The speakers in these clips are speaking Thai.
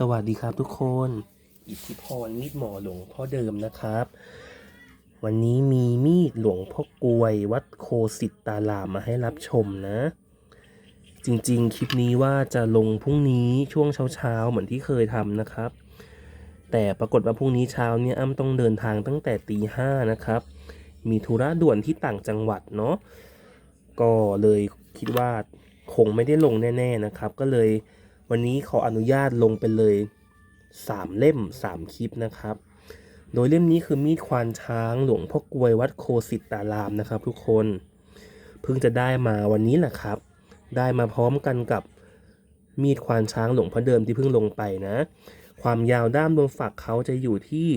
สวัสดีครับทุกคน อิทธิพรมีดหมอหลวงพ่อเดิมนะครับ วันนี้มีมีดหลวงพ่อกลวย วัดโคสิตตารามมาให้รับชมนะ จริงๆ คลิปนี้ว่าจะลงพรุ่งนี้ช่วงเช้าๆ เหมือนที่เคยทำนะครับ แต่ปรากฏว่าพรุ่งนี้เช้าเนี่ยอ้ำต้องเดินทางตั้งแต่ตีห้านะครับ มีธุระด่วนที่ต่างจังหวัดเนาะก็เลยคิดว่าคงไม่ได้ลงแน่ ๆนะครับ ก็เลย วันนี้ขออนุญาตลงไปเลย 3 เล่ม 3 คลิปนะครับ โดยเล่มนี้คือมีดควานช้างหลวงพ่อกวยวัดโคสิตตารามนะครับ ทุกคน เพิ่งจะได้มาวันนี้แหละครับ ได้มาพร้อมกันกับมีดควานช้างหลวงพ่อเดิมที่เพิ่งลงไปนะ ความยาวด้ามรวมฝักเขาจะอยู่ที่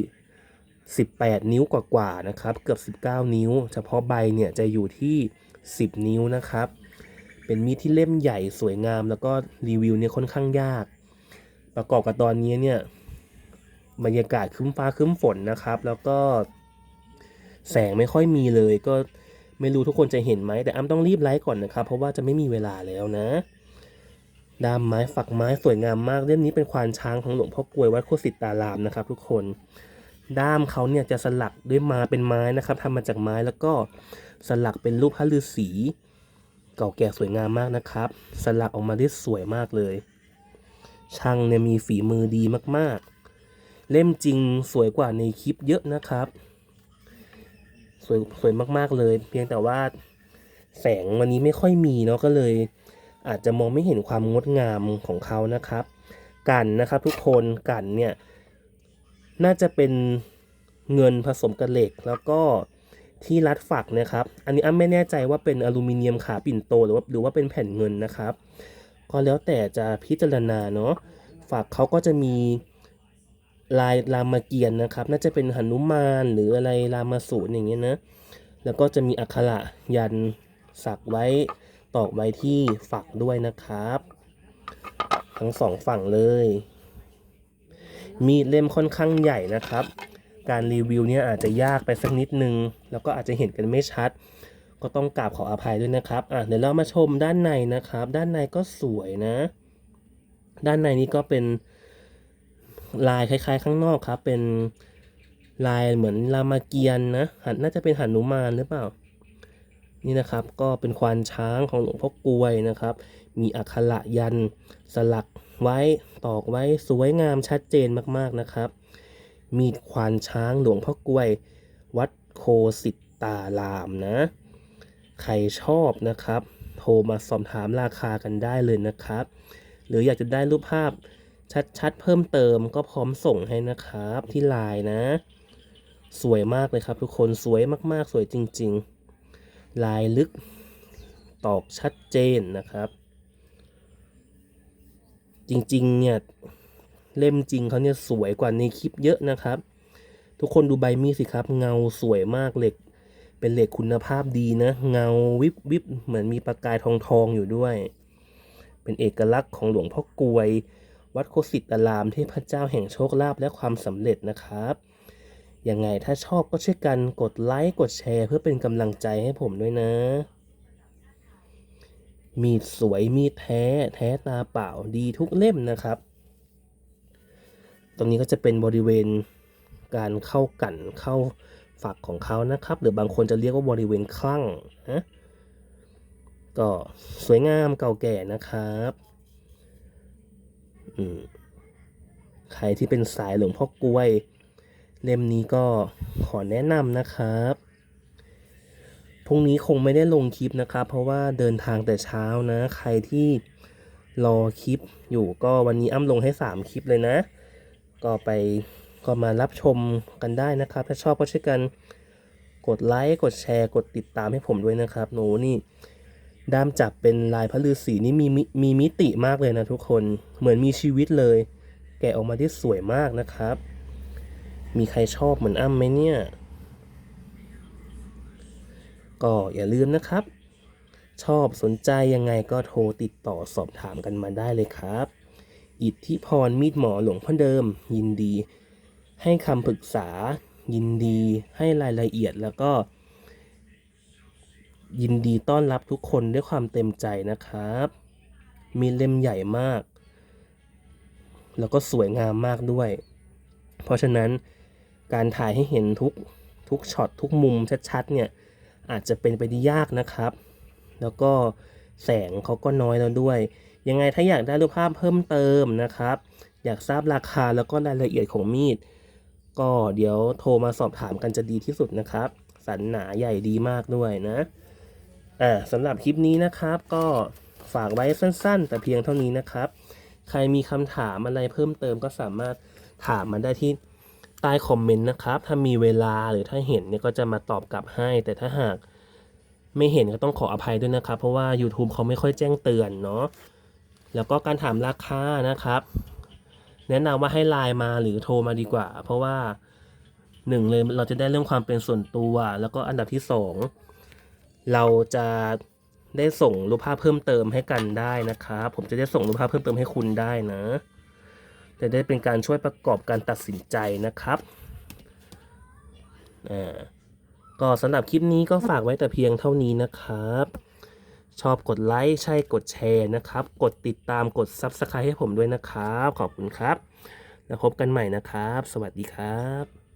18 นิ้วกว่าๆนะครับ เกือบ 19 นิ้ว เฉพาะใบเนี่ยจะอยู่ที่ 10 นิ้วนะครับ เป็นมีดที่เล่มใหญ่สวยงาม แล้วก็รีวิวเนี่ยค่อนข้างยาก ประกอบกับตอนนี้เนี่ยบรรยากาศคึ้มฟ้าคึ้มฝนนะครับ แล้วก็แสงไม่ค่อยมีเลย ก็ไม่รู้ทุกคนจะเห็นไหมแต่อ้ำต้องรีบไลฟ์ก่อนนะครับ เพราะว่าจะไม่มีเวลาแล้วนะด้ามไม้ฝักไม้สวยงามมากเล่มนี้เป็นควานช้างของหลวงพ่อกวยวัดโคสิตตารามนะครับ ทุกคนด้ามเขาเนี่ยจะสลักด้วยม้เป็นไม้นะครับทำมาจากไม้แล้วก็สลักเป็นรูปพระฤาษี เก่าแก่สวยงามมากนะครับ สลักออกมาได้สวยมากเลย ช่างเนี่ยมีฝีมือดีมากๆ เล่มจริงสวยกว่าในคลิปเยอะนะครับ สวยสวยมากๆเลย เพียงแต่ว่าแสงวันนี้ไม่ค่อยมีเนาะก็เลย อาจจะมองไม่เห็นความงดงามของเขานะครับ กันนะครับทุกคนกันเนี่ย น่าจะเป็นเงินผสมกับเหล็กแล้วก็ ที่รัดฝักนะครับ อันนี้อ้ำไม่แน่ใจว่าเป็นอลูมิเนียมขาปิ่นโตหรือว่าหรือว่าเป็นแผ่นเงินนะครับ ก็แล้วแต่จะพิจารณาเนาะฝักเขาก็จะมีลายรามเกียรตินะครับ น่าจะเป็นหนุมานหรืออะไรรามาสูตรอย่างเงี้ยนะ แล้วก็จะมีอักขระยันสักไว้ตอกไว้ที่ฝักด้วยนะครับ ทั้งสองฝั่งเลย มีดเล่มค่อนข้างใหญ่นะครับ การรีวิวเนี่ยอาจจะยากไปสักนิดนึง แล้วก็อาจจะเห็นกันไม่ชัด ก็ต้องกราบขออภัยด้วยนะครับอะเดี๋ยวเรามาชมด้านในนะครับ ด้านในก็สวยนะ ด้านในนี้ก็เป็นลายคล้ายๆ ข้างนอกครับ เป็นลายเหมือนรามเกียรติ์นะหันน่าจะเป็นหนุมานหรือเปล่า นี่นะครับก็เป็นควานช้างของหลวงพ่อกลวยนะครับ มีอักขระยันสลักไว้ตอกไว้สวยงามชัดเจนมากๆนะครับ มีดควานช้างหลวงพ่อกลวย วัดโคสิตตารามนะ ใครชอบนะครับ โทรมาสอบถามราคากันได้เลยนะครับ หรืออยากจะได้รูปภาพชัดๆ เพิ่มเติมก็พร้อมส่งให้นะครับที่ไลน์นะ สวยมากเลยครับทุกคนสวยมากๆ สวยจริง ๆ ลายลึกตอกชัดเจนนะครับ จริง ๆ เนี่ย เล่มจริงเขาเนี่ยสวยกว่าในคลิปเยอะนะครับ ทุกคนดูใบมีดสิครับ เงาสวยมากเหล็ก เป็นเหล็กคุณภาพดีนะ เงาวิบวิบเหมือนมีประกายทองทองอยู่ด้วย เป็นเอกลักษณ์ของหลวงพ่อกลวย วัดโคสิตตารามเทพเจ้าแห่งโชคลาภและความสำเร็จนะครับยังไงถ้าชอบก็ช่วยกันกดไลค์กดแชร์ เพื่อเป็นกำลังใจให้ผมด้วยนะ มีดสวยมีดแท้ แท้ตาเปล่าดีทุกเล่มนะครับ ตรงนี้ก็จะเป็นบริเวณการเข้ากันเข้าฝักของเขานะครับ หรือบางคนจะเรียกว่าบริเวณคลั่งนะก็สวยงามเก่าแก่นะครับอืมใครที่เป็นสายหลวงพ่อกล้วย เล่มนี้ก็ขอแนะนำนะครับพรุ่งนี้คงไม่ได้ลงคลิปนะครับ เพราะว่าเดินทางแต่เช้านะ ใครที่รอคลิปอยู่ก็วันนี้อ้ำลงให้ 3 คลิปเลยนะ ก็ไปก็มารับชมกันได้นะครับ ถ้าชอบก็ช่วยกันกดไลค์กดแชร์กดติดตามให้ผมด้วยนะครับโหนูนี่ด้ามจับเป็นลายพระฤาษีนี่มีมีมิติมากเลยนะทุกคนเหมือนมีชีวิตเลย แกะออกมาได้สวยมากนะครับ มีใครชอบเหมือนอ้ำไหมเนี่ย ก็อย่าลืมนะครับ ชอบสนใจยังไงก็โทรติดต่อสอบถามกันมาได้เลยครับ อิทธิพรมีดหมอหลวงพ่อเดิม ยินดี ให้คำปรึกษา ยินดี ให้รายละเอียดแล้วก็ ยินดีต้อนรับทุกคนด้วยความเต็มใจนะครับ มีเล่มใหญ่มาก แล้วก็สวยงามมากด้วย เพราะฉะนั้นการถ่ายให้เห็นทุกทุกช็อตทุกมุมชัดๆเนี่ยอาจจะเป็นไปได้ยากนะครับ แล้วก็แสงเขาก็น้อยแล้วด้วย ยังไงถ้าอยากได้รูปภาพเพิ่มเติมนะครับ อยากทราบราคาแล้วก็รายละเอียดของมีด ก็เดี๋ยวโทรมาสอบถามกันจะดีที่สุดนะครับ สันหนาใหญ่ดีมากด้วยนะอ่าสำหรับคลิปนี้นะครับก็ฝากไว้สั้นๆ แต่เพียงเท่านี้นะครับ ใครมีคำถามอะไรเพิ่มเติมก็สามารถถามมาได้ที่ใต้คอมเมนต์นะครับ ถ้ามีเวลาหรือถ้าเห็นเนี่ยก็จะมาตอบกลับให้ แต่ถ้าหากไม่เห็นก็ต้องขออภัยด้วยนะครับ เพราะว่า YouTube เขาไม่ค่อยแจ้งเตือนเนาะ แล้วก็การถามราคานะครับ แนะนำว่าให้ไลน์มาหรือโทรมาดีกว่า เพราะว่าหนึ่งเลยเราจะได้เรื่องความเป็นส่วนตัว แล้วก็อันดับที่สองเราจะได้ส่งรูปภาพเพิ่มเติมให้กันได้นะครับผมจะได้ส่งรูปภาพเพิ่มเติมให้คุณได้นะจะได้เป็นการช่วยประกอบการตัดสินใจนะครับอ่าก็สำหรับคลิปนี้ก็ฝากไว้แต่เพียงเท่านี้นะครับ ชอบกดไลค์ใช่กดแชร์นะครับ กดติดตามกด Subscribe ให้ผมด้วยนะครับ ขอบคุณครับ แล้วพบกันใหม่นะครับ สวัสดีครับ